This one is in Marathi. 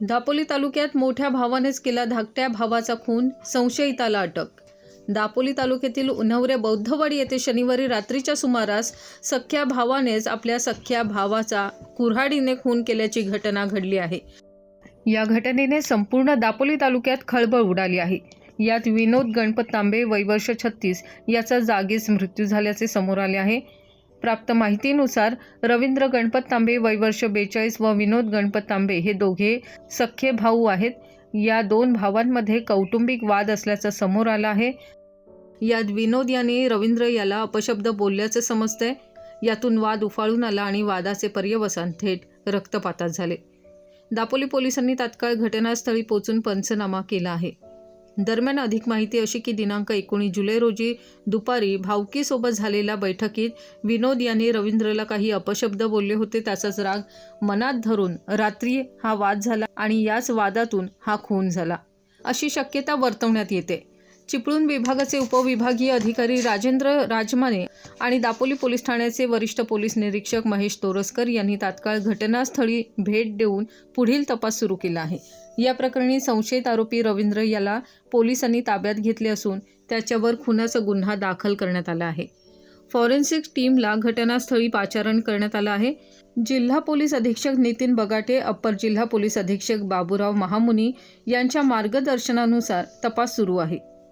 दापोली तालुक्यात मोठ्या भावानेच केला धाकट्या भावाचा खून संशयिताला अटक. दापोली तालुक्यातील उन्हवरे बौद्धवाडी येथे शनिवारी रात्रीच्या सुमारास सख्या भावानेच आपल्या सख्या भावाचा कुऱ्हाडीने खून केल्याची घटना घडली आहे. या घटनेने संपूर्ण दापोली तालुक्यात खळबळ उडाली आहे. यात विनोद गणपत तांबे वयवर्ष छत्तीस याचा जागीच मृत्यू झाल्याचे समोर आले आहे. प्राप्त माहितीनुसार रवींद्र गणपत तांबे वयवर्ष बेचाळीस व विनोद गणपत तांबे हे दोघे सख्खे भाऊ आहेत. या दोन भावांमध्ये कौटुंबिक वाद असल्याचं समोर आला आहे. यात विनोद याने रवींद्र याला अपशब्द बोलल्याचं समजतंय. यातून वाद उफाळून आला आणि वादाचे पर्यवसान थेट रक्तपातात झाले. दापोली पोलिसांनी तात्काळ घटनास्थळी पोचून पंचनामा केला आहे. दरम्यान अधिक माहिती अशी की दिनांक एकोणीस जुलै रोजी दुपारी भावकीसोबत झालेल्या बैठकीत विनोद यांनी रवींद्रला काही अपशब्द बोलले होते. त्याचाच राग मनात धरून रात्री हा वाद झाला आणि याच वादातून हा खून झाला. अशी शक्यता वर्तवण्यात येते. चिपळूण विभागाचे उपविभागीय अधिकारी राजेंद्र राजमाने आणि दापोली पोलीस ठाण्याचे वरिष्ठ पोलीस निरीक्षक महेश तोरसकर यांनी तात्काळ घटनास्थळी भेट देऊन पुढील तपास सुरू केला आहे. या प्रकरणी संशयित आरोपी रवींद्र याला पोलिसांनी ताब्यात घेतले असून त्याच्यावर खुनाचा गुन्हा दाखल करण्यात आला आहे. फॉरेन्सिक टीमला घटनास्थळी पाचारण करण्यात आलं आहे. जिल्हा पोलीस अधीक्षक नितीन बगाटे अप्पर जिल्हा पोलीस अधीक्षक बाबूराव महामुनी यांच्या मार्गदर्शनानुसार तपास सुरू आहे.